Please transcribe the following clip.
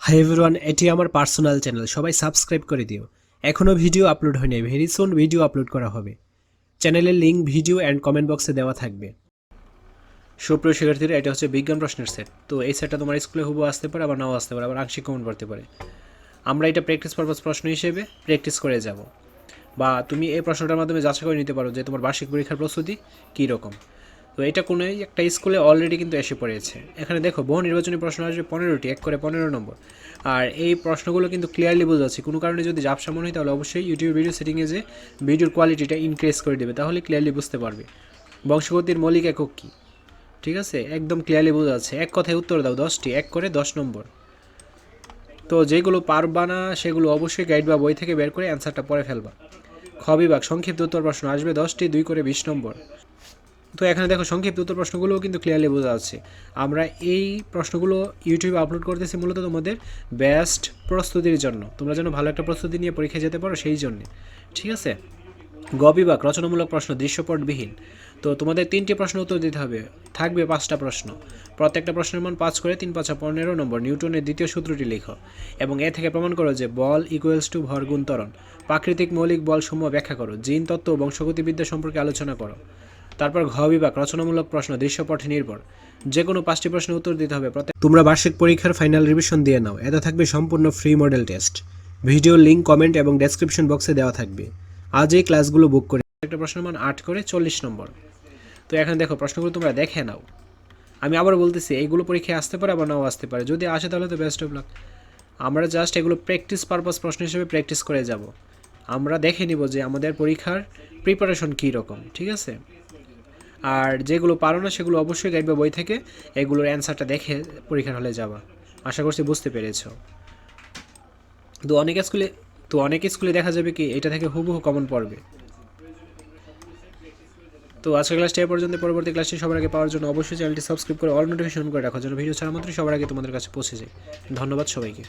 Hi everyone এটি আমার personal channel সবাই সাবস্ক্রাইব করে দিও। এখনও ভিডিও আপলোড হয়নি ভেরি সুন ভিডিও আপলোড করা হবে। চ্যানেলের লিঙ্ক ভিডিও অ্যান্ড কমেন্ট বক্সে দেওয়া থাকবে। সুপ্রিয় শিক্ষার্থীরা, এটা হচ্ছে বিজ্ঞান প্রশ্নের সেট তো এই সেটটা তোমার স্কুলে হুবু আসতে পারে, আবার নাও আসতে পারে, আবার আংশিক কমন করতে পারে। আমরা এটা প্র্যাকটিস পারপাস প্রশ্ন হিসেবে প্র্যাকটিস করে যাব। বা তুমি এই প্রশ্নটার মাধ্যমে যাচাই করে নিতে পারো যে তোমার বার্ষিক পরীক্ষার প্রস্তুতি কী রকম তো এটা কোনো একটা স্কুলে অলরেডি কিন্তু এসে পড়েছে। এখানে দেখো, বহু নির্বাচনী প্রশ্ন আসবে পনেরোটি, এক করে পনেরো নম্বর। আর এই প্রশ্নগুলো কিন্তু ক্লিয়ারলি বোঝা যাচ্ছে। কোনো কারণে যদি ঝাপসা মনে হয়, তাহলে অবশ্যই ইউটিউব ভিডিও সেটিংয়ে যে ভিডিওর কোয়ালিটিটা ইনক্রিজ করে দেবে, তাহলে ক্লিয়ারলি বুঝতে পারবে। বংশগতির মৌলিক একক কী? ঠিক আছে? একদম ক্লিয়ারলি বোঝা যাচ্ছে। এক কথায় উত্তর দাও, দশটি, এক করে দশ নম্বর। তো যেগুলো পারবা না, সেগুলো অবশ্যই গাইড বা বই থেকে বের করে অ্যান্সারটা পরে ফেলবা। খ সংক্ষিপ্ত উত্তর প্রশ্ন আসবে দশটি, দুই করে বিশ নম্বর। তো এখানে দেখো সংক্ষিপ্ত উত্তর প্রশ্নগুলোও কিন্তু ক্লিয়ারলি বোঝা যাচ্ছে। আমরা এই প্রশ্নগুলো ইউটিউবে আপলোড করতেছি মূলত তোমাদের বেস্ট প্রস্তুতির জন্য। তোমরা যেন ভালো একটা প্রস্তুতি নিয়ে পরীক্ষায় যেতে পারো সেই জন্যে। ঠিক আছে? গ বিভাগ, রচনামূলক প্রশ্ন, দৃশ্যপটবিহীন। তো তোমাদের তিনটি প্রশ্ন উত্তর দিতে হবে। থাকবে পাঁচটা প্রশ্ন। প্রত্যেকটা প্রশ্নের মান পাঁচ করে তিন পাঁচা পনেরো নম্বর নিউটনের দ্বিতীয় সূত্রটি লেখো এবং এ থেকে প্রমাণ করো যে বল ইকুয়েলস টু ভর গুণ প্রাকৃতিক মৌলিক বল সমূহ ব্যাখ্যা করো। জিন, তত্ত্ব বংশগতিবিদ্যা সম্পর্কে আলোচনা করো। তারপর ঘ বিভাগ, রচনামূলক প্রশ্ন, দৃশ্যপটে নির্ভর। যে কোনো পাঁচটি প্রশ্নের উত্তর দিতে হবে। প্রত্যেক তোমরা বার্ষিক পরীক্ষার ফাইনাল রিভিশন দিয়ে নাও। এতে থাকবে সম্পূর্ণ free model test video link comment এবং ডেসক্রিপশন বক্সে দেওয়া থাকবে। আজ এই ক্লাসগুলো বুক করে একটা প্রশ্নের মান আট করে চল্লিশ নম্বর। তো এখানে দেখো, প্রশ্নগুলো তোমরা দেখে নাও। আমি আবার বলতেছি এইগুলো পরীক্ষায় আসতে পারে আবার নাও আসতে পারে। যদি আসে তাহলে তো বেস্ট অফ লাক আমরা জাস্ট এগুলো প্র্যাকটিস পারপাস প্রশ্ন হিসেবে প্র্যাকটিস করে যাব। আমরা দেখে নিব যে আমাদের পরীক্ষার প্রিপারেশন কী রকম, ঠিক আছে? আর যেগুলো পারো না, সেগুলো অবশ্যই গাইড বই থেকে। এগুলোর অ্যান্সারটা দেখে পরীক্ষার হলে যাবা। আশা করছি বুঝতে পেরেছ। তো অনেক স্কুলে, তো অনেক স্কুলে দেখা যাবে কি, এটা থেকে হুবহু কমন পড়বে। তো আজকের ক্লাসটি এ পর্যন্ত। পরবর্তী ক্লাসটি সবার আগে পাওয়ার জন্য অবশ্যই চ্যানেলটি সাবস্ক্রাইব করে অল নোটিফিকেশন করে রাখার জন্য ভিডিও ছাড়া মাত্রই সবার আগে তোমাদের কাছে পৌঁছে যায়। ধন্যবাদ সবাইকে।